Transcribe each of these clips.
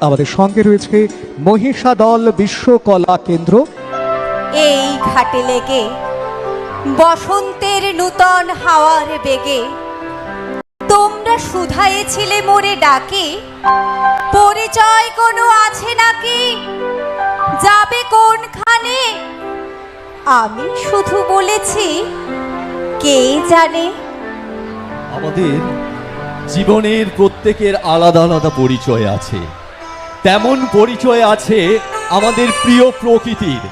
আমাদের সঙ্গে রয়েছে মহিষাদল বিশ্বকলা কেন্দ্র। এই ঘাটে লেগে বসন্তের নূতন হাওয়ার বেগে তোমরা শুধাইছিলে মোরে ডাকে পরিচয় কোনো আছে নাকি? যাবে কোনখানে? আমি শুধু বলেছি কে জানে? আমাদের জীবনের প্রত্যেকের আলাদা আলাদা পরিচয় আছে। তেমন পরিচয় আছে আমাদের প্রিয় প্রকৃতির।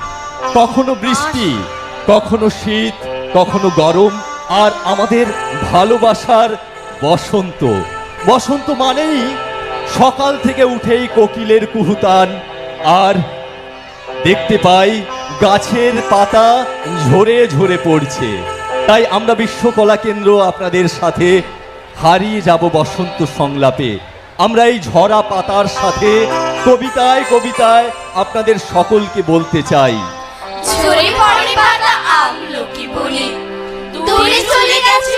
কখনো বৃষ্টি, কখনো শীত, কখনো গরম, আর আমাদের ভালোবাসার বসন্ত। বসন্ত মানেই সকাল থেকে উঠেই কোকিলের কুহুতান, আর দেখতে পাই গাছের পাতা ঝরে ঝরে পড়ছে। তাই আমরা বিশ্বকলা কেন্দ্র আপনাদের সাথে হারিয়ে যাব বসন্ত সংলাপে। আমরা এই ঝরা পাতার সাথে কবিতায় কবিতায় আপনাদের সকলকে বলতে চাই। ঝরে চলে গেছে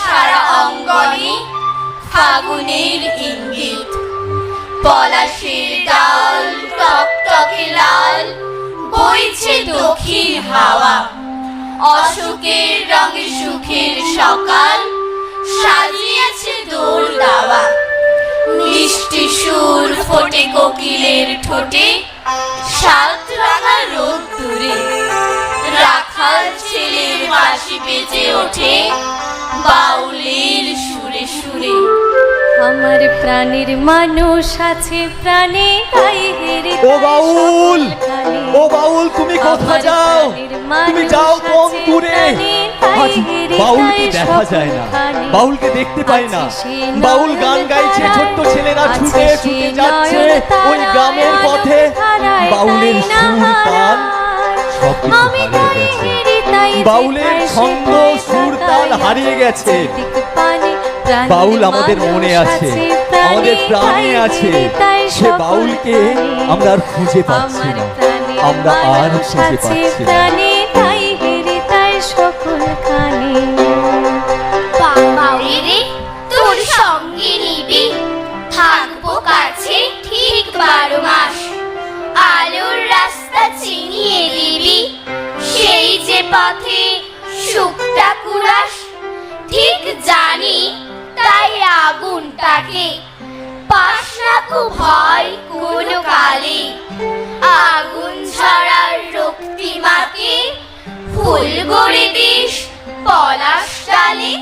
সারা অঙ্গনে ফাগুনের ইঙ্গিত। ডাল লাল, বইছে হাওয়া। অশোকের রঙে সুখের সকাল সাজিয়েছে দোল দাওয়া। মিষ্টি সুর ফোটে কোকিলের ঠোঁটে সাত রাঙা রোদ দূরে। রাখাল ছেলের বাঁশি বেজে ওঠে বাউলের সুরে সুরে। আমার প্রাণের মানুষ আছে প্রাণে গায়ে হেরে ও বাউল! ও বাউল তুমি কোথায় যাও। তুমি যাও কোন দূরে। আজ বাউলকে দেখা যায় না। বাউলকে দেখতে পাই না। বাউল গান গাইছে ছোট্ট ছেলেরা ছুটে ছুটে যাচ্ছে ওই গ্রামের পথে। বাউলের সুর তাল গেছে। বাউলের ছন্দ সুর তাল হারিয়ে গেছে। বাউল আমাদের মনে আছে। আমাদের প্রাণে আছে। সে বাউলকে আমরা আর খুঁজে পাচ্ছি না। আমরা আর খুঁজে পাচ্ছি না। বারো মাস। আলোর রাস্তা চিনিয়ে দিবি সেই যে পথে শুকটা কুড়াস ঠিক জানি তাই আগুনটাকে না কু ভয় কোনো কালে। আগুন ছড়ার রক্তিমাকে ফুল গড়ে দিস পলাশ ডালে।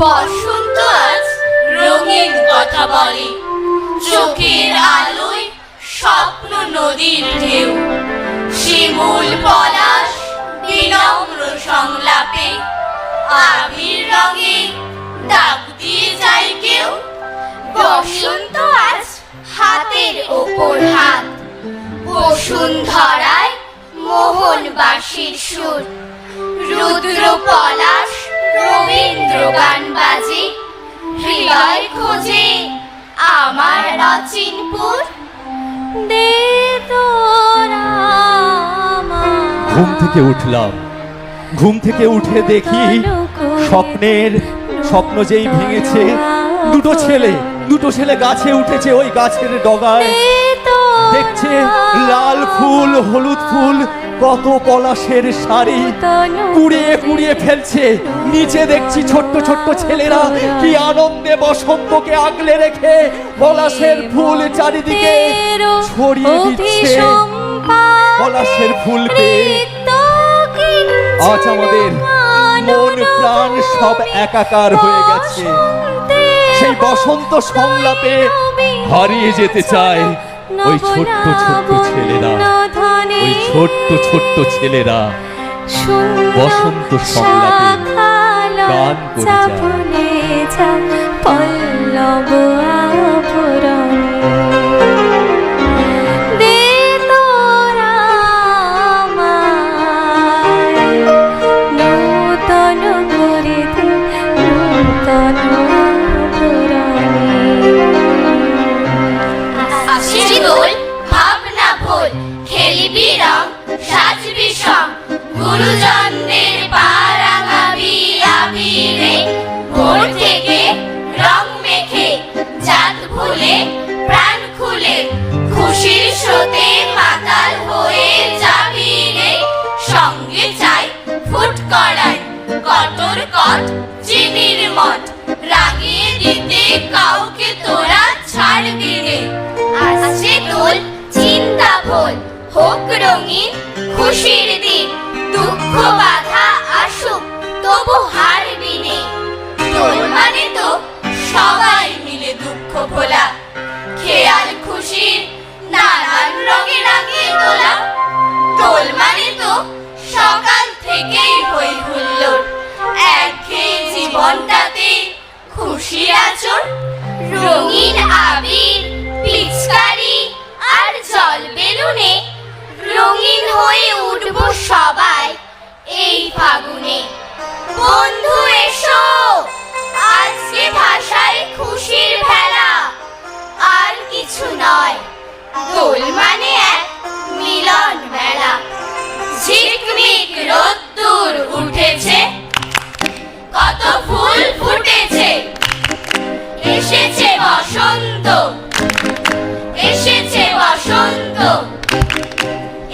বসন্ত আজ রঙিন কথা বলে। চোখের আলোয় স্বপ্ন নদীর ঢেউ। শিমুল পলাশ বিনম্র সংলাপে, আবির রঙে ডাক দিয়ে যায় কেউ। বসন্ত আজ হাতের ওপর হাত, বসুন্ধরায় মোহনবাসীর সুর। রুদ্র পলাশ রবীন্দ্র গান বাজে, হৃদয় খোঁজে আমার অচিনপুর। ঘুম থেকে উঠলাম। ঘুম থেকে উঠে দেখি স্বপ্নের স্বপ্ন যেই ভেঙেছে। দুটো ছেলে দুটো ছেলে গাছে উঠেছে ওই গাছের ডগায়। দেখছে লাল ফুল হলুদ ফুল কত পলাশের শাড়ি। কুড়িয়ে কুড়িয়ে ফেলছে। নিচে দেখছি ছোট্ট ছোট্ট ছেলেরা কি আনন্দে বসন্তকে আগলে রেখে পলাশের ফুল চারিদিকে ছড়িয়ে দিচ্ছে। পলাশের ফুল পেয়ে আজ আমাদের মন প্রাণ সব একাকার হয়ে গেছে। সেই বসন্ত সংলাপে হারিয়ে যেতে চায় ওই ছোট্ট ছোট্ট ছেলেরা ওই ছোট্ট ছোট্ট ছেলেরা বসন্ত সংলাপে গান করে যায়। পল্লব কটর কট চিনির মঠ রাগিয়ে দিতে কাউকে তোরা ছাড়বি রে আসছে দোল চিন্তা ভোল, হোক রঙিন, খুশির দিন। দুঃখ বাধা আসুক, তবু হারবি নে। দোল মানে তো সবাই মিলে দুঃখ ভোলা আচর রঙিন আবির, পিচকারি আর জল বেলুনে রঙিন হয়ে উঠব সবাই এই ফাগুনে। বন্ধু, এসো! আজকে ভাষায় খুশির ভেলা।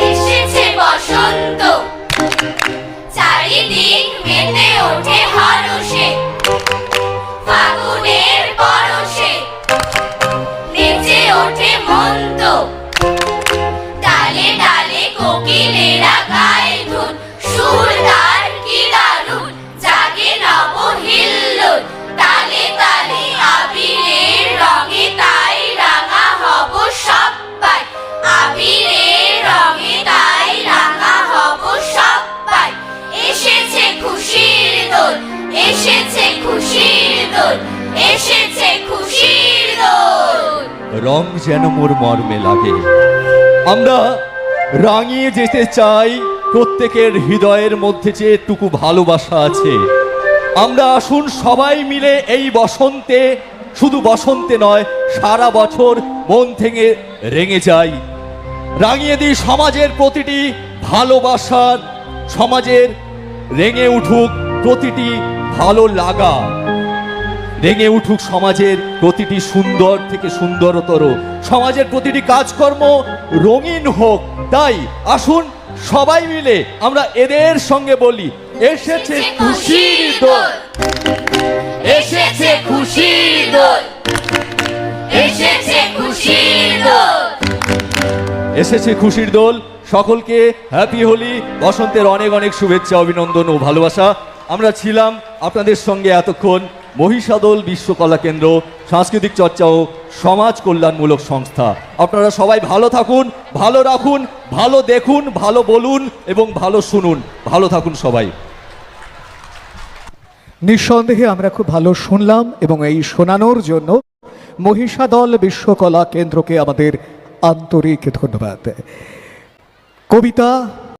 এসেছে বসন্ত। চারিদিক মেতে ওঠে হরষে। ফাগুনের পরশে নেচে ওঠে মন্ত যেন মোর মর্মে লাগে। আমরা রাঙিয়ে যেতে চাই প্রত্যেকের হৃদয়ের মধ্যে যে টুকু ভালোবাসা আছে। আমরা আসুন সবাই মিলে এই বসন্তে, শুধু বসন্তে নয়, সারা বছর মন থেকে রেঙে যাই। রাঙিয়ে দিই সমাজের প্রতিটি ভালোবাসার, সমাজের রেঙে উঠুক প্রতিটি ভালো লাগা। রেঙে উঠুক সমাজের প্রতিটি সুন্দর থেকে সুন্দরতর। সমাজের প্রতিটি কাজকর্ম রঙিন হোক। তাই আসুন সবাই মিলে আমরা এদের সঙ্গে বলি এসেছে খুশির দোল। এসেছে খুশির দোল। এসেছে খুশির দোল। এসেছে খুশির দোল। সকলকে হ্যাপি হোলি বসন্তের অনেক অনেক শুভেচ্ছা অভিনন্দন ও ভালোবাসা। আমরা ছিলাম আপনাদের সঙ্গে এতক্ষণ মহিষাদল বিশ্বকলা কেন্দ্র, সাংস্কৃতিক চর্চা ও সমাজ কল্যাণমূলক সংস্থা। আপনারা সবাই ভালো থাকুন, ভালো রাখুন, ভালো দেখুন, ভালো বলুন এবং ভালো শুনুন। ভালো থাকুন সবাই। নিঃসন্দেহে আমরা খুব ভালো শুনলাম এবং এই শোনানোর জন্য মহিষাদল বিশ্বকলা কেন্দ্রকে আমাদের আন্তরিক ধন্যবাদ। কবিতা